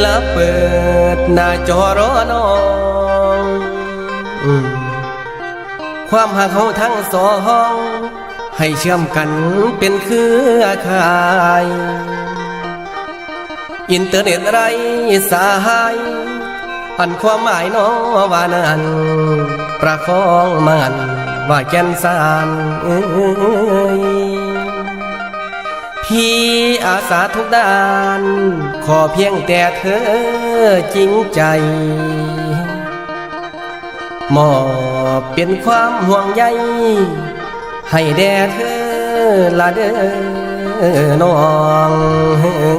และเปิดหน้าจอรอน้องอความหักเขาทั้งสอง ให้เชื่อมกันเป็นเครือข่าย อินเทอร์เน็ตไรสายอันความหมายน้อว่านั้นประคองมันว่าแก่นสารเอ้ย พี่อาสาทุกด้าน ขอเพียงแต่เธอจริงใจมอบเป็นความห่วงใย ให้แด่เธอละเด้อน้อง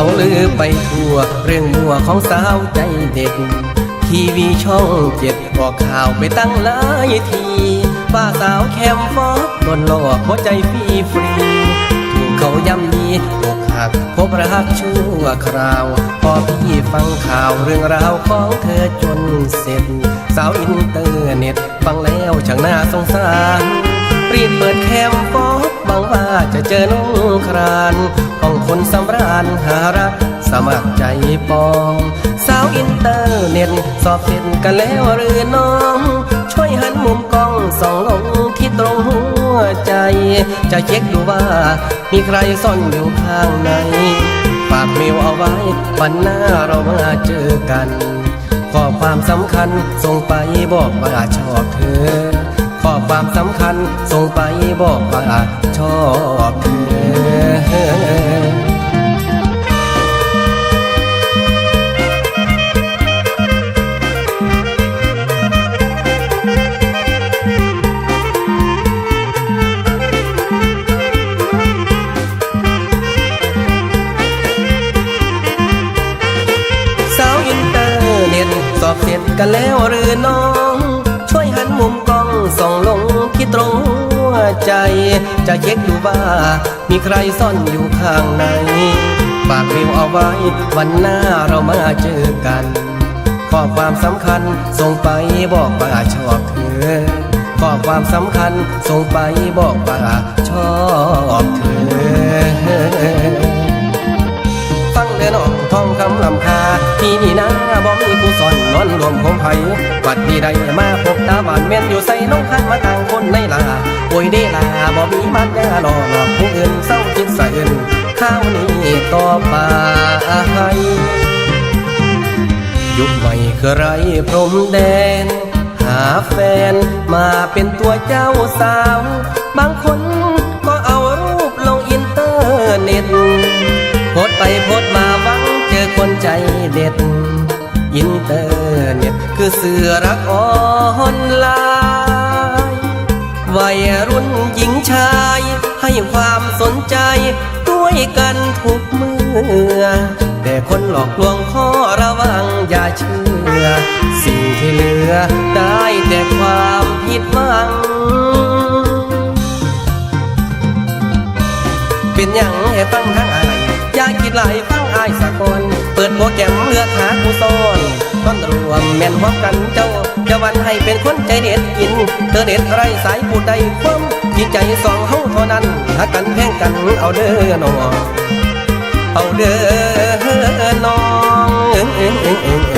เขาลือไปทั่ว เรื่องมัวของสาวใจเด็ด ทีวีช่องเจ็ดบอกข่าวไปตั้งหลายทีป้าสาวแคมฟอกโดนหลอกหัวใจฟรีฟรีถูกเขาย่ำยีอกหักพบรักชั่วคราว พอพี่ฟังข่าวเรื่องราวของเธอจนเสร็จ สาวอินเตอร์เน็ตฟังแล้วช่างน่าสงสารรีบเปิดแคมฟอก ว่าจะเจอน้องครานห้องคนสำราญหารักสมัครใจปอง สาวอินเตอร์เน็ต สอบเสร็จกันแล้วหรือน้อง ช่วยหันมุมกล้องส่องลงที่ตรงหัวใจ จะเช็คดูว่ามีใครซ่อนอยู่ข้างในฝากเมลเอาไว้ วันหน้าเรามาเจอกันข้อความสำคัญส่งไปบอกว่าชอบเธอ ข้อความสำคัญส่งไปบอกว่าชอบเธอสาวอินตอร์เน็ตสอบเสร็จกันแล้วหรือน้อง ช่วยหันมุมก่องลงที่ ตรงหัวใจ จะเช็คดูว่า มีใครซ่อนอยู่ข้างในฝากวิวเอาไว้ วันหน้าเรามาเจอกันข้อความสำคัญส่งไปบอกว่าชอบเธอข้อความสำคัญส่งไปบอกว่าชอบเธอ เดือนออกทองคำลำคาที่นี่นะบ่มีผู้สอนนอนรวมคมไผวัดดีใดมาพบตาหวานเม่นอยู่ใส่น้องคันมาต่างคนในลาโอยเดลาบ่มีมันยาหลอกหลอกผู้อื่นเศร้าคิดใส่อื่นข้าวนี้ต่อไปยุคใหม่คือไรพรมแดน หาแฟนมาเป็นตัวเจ้าสาว บางคนก็เอารูปลงอินเตอร์เน็ตโพสไปโพสมา คนใจเด็ด อินเตอร์เน็ตคือเสือรักออนไลน์วัยรุ่นหญิงชาย ให้ความสนใจด้วยกันทุกเมื่อ แต่คนหลอกลวงข้อระวังอย่าเชื่อ สิ่งที่เหลือได้แต่ความผิดหวังเป็นหยังให้ฟังทั้งอายอย่าคิดหลายฟังอายสักคน ปิดโปรแกรมเลือกหาผู้ซ่อนต้นรวมแม่นพบกันเจ้าจะวันให้เป็นคนใจเด็ดกิน เธอเด็ดไรสายผู้ใดความจริงใจสองเฮาเท่านั้นหากันแพ่งกันเอาเด้อน้องเอาเด้อน้องเอ้ยเอ้ยเอ้ยเอ้ยเอ้ย